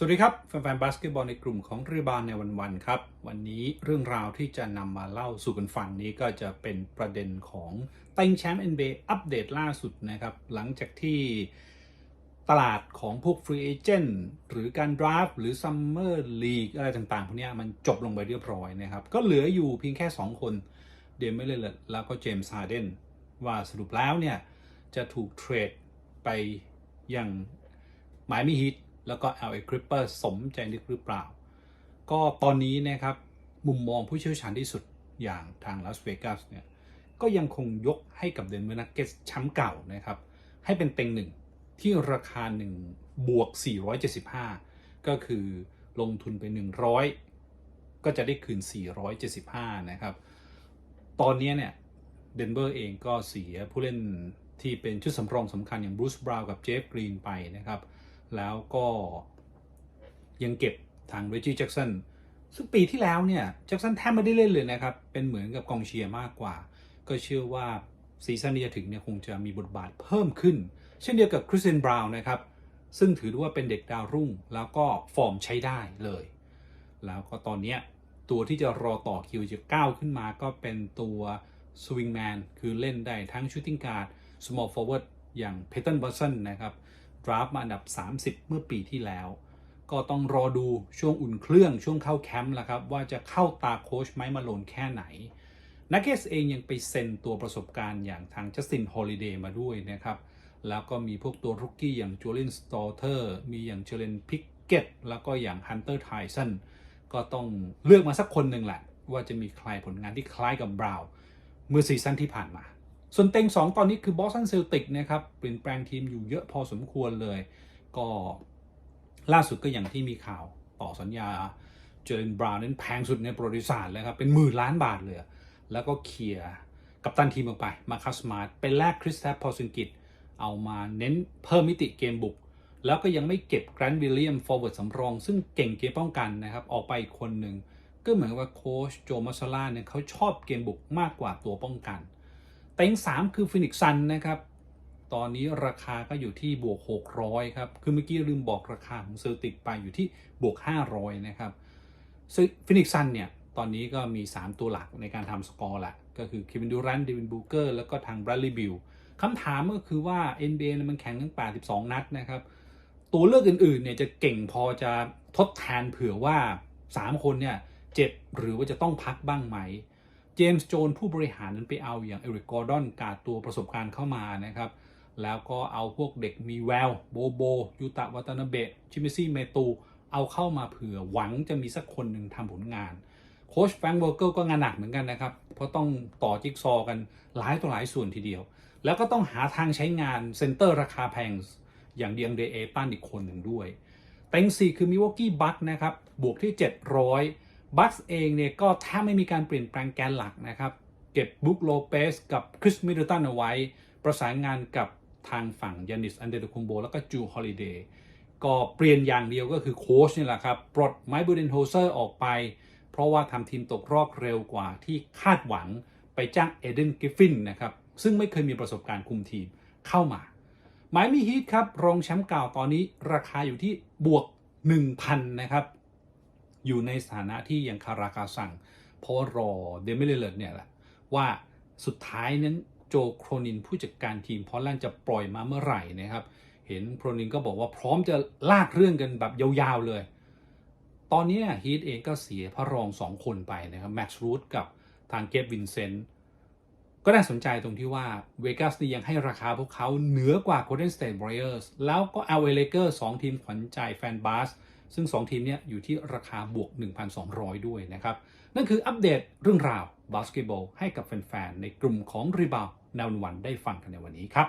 สวัสดีครับ แฟนๆบาสเกตบอลในกลุ่มของรีบานในวันๆครับ วันนี้เรื่องราวที่จะนำมาเล่าสู่กันฟังนี้ก็จะเป็นประเด็นของเต็งแชมป์ NBA อัปเดตล่าสุดนะครับ หลังจากที่ตลาดของพวกฟรีเอเจนต์หรือการดราฟหรือซัมเมอร์ลีกอะไรต่างๆพวกนี้มันจบลงไปเรียบร้อยนะครับ ก็เหลืออยู่เพียงแค่ 2 คนเดมเมเลตแล้วก็เจมส์ฮาร์เดนว่าสรุปแล้วเนี่ยจะถูกเทรดไปยังไมอามี่ฮีท แล้วก็ LA Clippers สมใจนึกหรือเปล่า ก็ตอนนี้นะครับมุมมองผู้เชี่ยวชาญที่สุดอย่างทางลาสเวกัสเนี่ยก็ยังคงยกให้กับเดนเวอร์นักเก็ตแชมป์เก่านะครับ ให้เป็นเต็งหนึ่งที่ราคา1บวก 475 ก็คือลงทุนไป 100 ก็จะได้คืน 475 นะครับ ตอนนี้เนี่ยเดนเวอร์เองก็เสียผู้เล่นที่เป็นชุดสำรองสำคัญอย่างบรูซบราวน์กับเจฟกรีนไปนะครับ แล้วก็ยังเก็บทางเรจิแจ็กสันซึ่งปีที่แล้วเนี่ยแจ็กสันแทบไม่ได้เล่นเลยนะครับ เป็นเหมือนกับกองเชียร์มากกว่า ก็เชื่อว่าซีซั่นนี้จะถึงเนี่ยคงจะมีบทบาทเพิ่มขึ้น เช่นเดียวกับคริสเตนบราวน์นะครับ ซึ่งถือว่าเป็นเด็กดาวรุ่ง แล้วก็ฟอร์มใช้ได้เลย แล้วก็ตอนนี้ตัวที่จะรอต่อคิวจะก้าวขึ้นมาก็เป็นตัวสวิงแมนคือเล่นได้ทั้งชูตติ้งการ์ด small forward อย่างเพเท b บั s สันนะครับ ดราฟมาอันดับ 30 เมื่อปีที่แล้ว ก็ต้องรอดูช่วงอุ่นเครื่องช่วงเข้าแคมป์ละครับ ว่าจะเข้าตาโค้ชไมค์มาโลนแค่ไหนนักเก็ตเองยังไปเซ็นตัวประสบการณ์อย่างทางจัสตินฮอลิเดย์มาด้วยนะครับ แล้วก็มีพวกตัวรุกกี้อย่างจูเลียนสตอเทอร์มีอย่างเจเลนพิกเก็ตแล้วก็อย่างฮันเตอร์ไทสันก็ต้องเลือกมาสักคนหนึ่งแหละ ว่าจะมีใครผลงานที่คล้ายกับบราวน์เมื่อซีซั่นที่ผ่านมา ส่วนเต็ง 2 ตอนนี้คือบอสตันเซลติกนะครับเปลี่ยนแปลงทีมอยู่เยอะพอสมควรเลย ก็ล่าสุดก็อย่างที่มีข่าวต่อสัญญาเจอร์นบราวน์นั้นแพงสุดในประวัติศาสตร์เลยครับ เป็นหมื่นล้านบาทเลย แล้วก็เคลียร์กับตันทีมออกไป มาคัสมาร์ตเป็นแลกคริสแตปพอซิงกิตเอามาเน้นเพิ่มมิติเกมบุก แล้วก็ยังไม่เก็บแกรนด์วิลเลียมฟอร์เวิร์ดสำรอง ซึ่งเก่งเกมป้องกันนะครับ ออกไปคนหนึ่งก็เหมือนว่าโค้ชโจมาซาล่าเนี่ยเขาชอบเกมบุกมากกว่าตัวป้องกัน เต็ง3 คือฟินิกซันนะครับ ตอนนี้ราคาก็อยู่ที่บวก 600 ครับ คือเมื่อกี้ลืมบอกราคาของเซอร์ติกไปอยู่ที่บวก 500 นะครับซึ่งฟินิกซันเนี่ย ตอนนี้ก็มี 3 ตัวหลักในการทำสกอร์แหละก็คือเควินดูรันเดวินบูเกอร์แล้วก็ทางแบรดลีย์บิลคำถามก็คือว่า NBA มันแข่งตั้ง 82 นัดนะครับ ตัวเลือกอื่นๆเนี่ยจะเก่งพอจะทดแทนเผื่อว่า 3 คนเนี่ยเจ็บหรือว่าจะต้องพักบ้างไหม จมส์โจนผู้บริหารนั้นไปเอาอย่างเอริกกอร์ดอนกาตัวประสบการณ์เข้ามานะครับ แล้วก็เอาพวกเด็กมีแววโบโบ ยูตะวัตนาเบะชิมิซี่เมตู เอาเข้ามาเผื่อหวังจะมีสักคนหนึ่งทำผลงาน โค้ชแฟรงค์เวอร์เกิลก็งานหนักเหมือนกันนะครับ เพราะต้องต่อจิ๊กซอกันหลายต่อหลายส่วนทีเดียว แล้วก็ต้องหาทางใช้งานเซนเตอร์ราคาแพงอย่างเดียงเดเอปันอีกคนหนึ่งด้วยเต็งสี่คือมิวอกกี้บัคนะครับบวกที่ 700 บัคเองเนี่ยก็แทบไม่มีการเปลี่ยนแปลงแกนหลักนะครับ เก็บบุ๊กโลเปสกับคริสมิดเดิลตันเอาไว้ ประสานงานกับทางฝั่งยานิสอันเดอร์คุมโบแล้วก็จูฮอลิเดย์ก็เปลี่ยนอย่างเดียวก็คือโค้ชนี่แหละครับ ปลดไมค์บูเดนโฮเซอร์ออกไป เพราะว่าทำทีมตกรอบเร็วกว่าที่คาดหวังไปจ้างเอเดนกิฟฟินนะครับ ซึ่งไม่เคยมีประสบการณ์คุมทีมเข้ามาไมอามี่ฮีทครับ รองแชมป์เก่าตอนนี้ราคาอยู่ที่บวก 1,000 นะครับ อยู่ในสถานะที่ยังคาราคาสั่ง เพราะรอเดมิเลเลตเนี่ยแหละว่าสุดท้ายนั้นโจโครนินผู้จัดการทีมพอลแลนจะปล่อยมาเมื่อไหร่นะครับ เห็นโครนินก็บอกว่าพร้อมจะลากเรื่องกันแบบยาวๆเลย ตอนนี้ฮีทเองก็เสียพระรองสองคนไปนะครับแม็กซ์รูทกับทางเกฟวินเซนต์ก็น่าสนใจตรงที่ว่าเวกัสนี่ยังให้ราคาพวกเขาเหนือกว่า Golden State Warriors แล้วก็ LA Lakers 2 ทีมขวัญใจแฟนบาส ซึ่ง 2 ทีมเนี้ยอยู่ที่ราคาบวก 1,200 ด้วยนะครับ นั่นคืออัปเดตเรื่องราวบาสเกตบอลให้กับแฟนๆ ในกลุ่มของรีบาวแนววันได้ฟังกันในวันนี้ครับ